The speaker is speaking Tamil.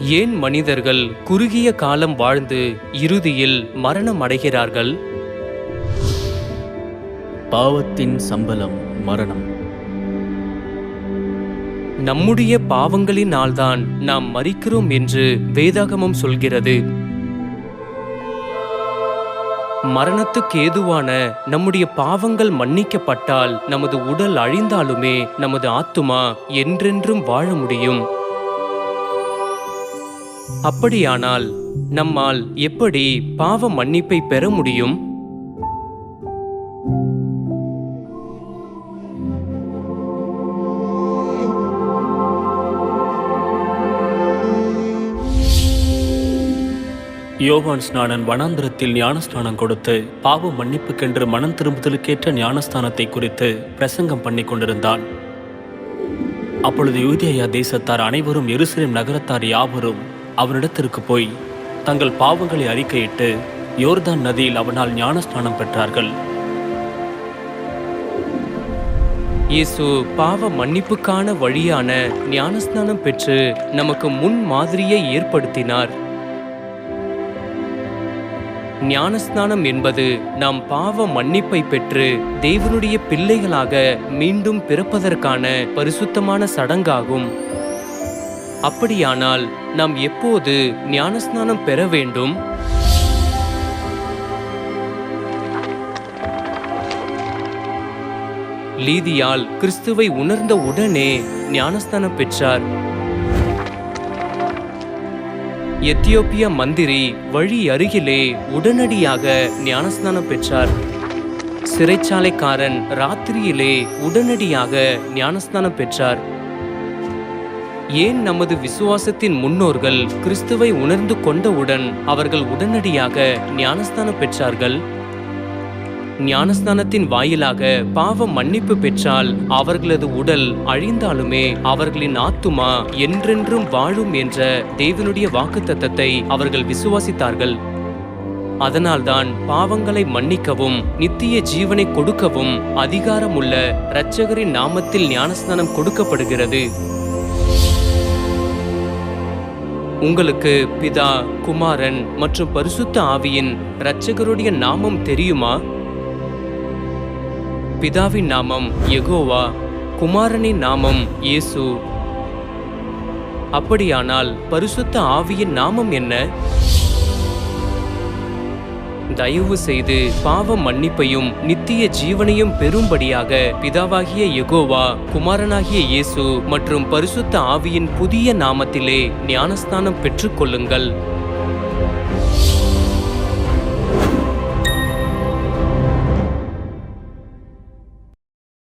ஏன் மனிதர்கள் குறுகிய காலம் வாழ்ந்து இறுதியில் மரணம் அடைகிறார்கள்? பாவத்தின் சம்பளம் மரணம். நம்முடைய பாவங்களினால்தான் நாம் மரிக்கிறோம் என்று வேதாகமம் சொல்கிறது. மரணத்துக்கு ஏதுவான நம்முடைய பாவங்கள் மன்னிக்கப்பட்டால் நமது உடல் அழிந்தாலுமே நமது ஆத்துமா என்றென்றும் வாழ முடியும். அப்படியானால் நம்மால் எப்படி பாவ மன்னிப்பை பெற முடியும்? யோவான் ஸ்நானன் வனாந்திரத்தில் ஞானஸ்நானம் கொடுத்து பாவ மன்னிப்புக்கென்று மனம் திரும்புதலுக்கேற்ற ஞானஸ்தானத்தை குறித்து பிரசங்கம் பண்ணி கொண்டிருந்தான். அப்பொழுது யூதியா தேசத்தார் அனைவரும் எருசலேம் நகரத்தார் யாவரும் அவனிடத்திற்கு போய் தங்கள் பாவங்களை அறிக்கையிட்டு யோர்தான் நதியில் அவனால் ஞானஸ்நானம் பெற்றார்கள். இயேசு பாவ மன்னிப்புக்கான வழியான ஞானஸ்நானம் பெற்று நமக்கு முன் மாதிரியை ஏற்படுத்தினார். ஞானஸ்நானம் என்பது நாம் பாவ மன்னிப்பை பெற்று தேவனுடைய பிள்ளைகளாக மீண்டும் பிறப்பதற்கான பரிசுத்தமான சடங்காகும். அப்படியானால் நாம் எப்போது ஞானஸ்நானம் பெற வேண்டும்? லீதியால் கிறிஸ்துவை உணர்ந்த உடனே ஞானஸ்தானம் பெற்றார். எத்தியோப்பிய மந்திரி வழி அருகிலே உடனடியாக ஞானஸ்தானம் பெற்றார். சிறைச்சாலைக்காரன் ராத்திரியிலே உடனடியாக ஞானஸ்தானம் பெற்றார். ஏன் நமது விசுவாசத்தின் முன்னோர்கள் கிறிஸ்துவை உணர்ந்து கொண்டவுடன் அவர்கள் உடனடியாக ஞானஸ்தானம் பெற்றார்கள்? ஞானஸ்தானத்தின் வாயிலாக பாவ மன்னிப்பு பெற்றால் அவர்களது உடல் அழிந்தாலுமே அவர்களின் ஆத்துமா என்றென்றும் வாழும் என்ற தேவனுடைய வாக்குத்தத்தத்தை அவர்கள் விசுவாசித்தார்கள். அதனால்தான் பாவங்களை மன்னிக்கவும் நித்திய ஜீவனை கொடுக்கவும் அதிகாரமுள்ள இரட்சகரின் நாமத்தில் ஞானஸ்தானம் கொடுக்கப்படுகிறது. உங்களுக்கு பிதா குமாரன் மற்றும் பரிசுத்த ஆவியின் இரட்சகருடைய நாமம் தெரியுமா? பிதாவின் நாமம் எகோவா குமாரனின் நாமம் இயேசு. அப்படியானால் பரிசுத்த ஆவியின் நாமம் என்ன? தயவு செய்து பாவ மன்னிப்பையும் நித்திய ஜீவனையும் பெறும்படியாக பிதாவாகிய யெகோவா குமாரனாகிய இயேசு மற்றும் பரிசுத்த ஆவியின் புதிய நாமத்திலே ஞானஸ்தானம் பெற்றுக்கொள்ளுங்கள்.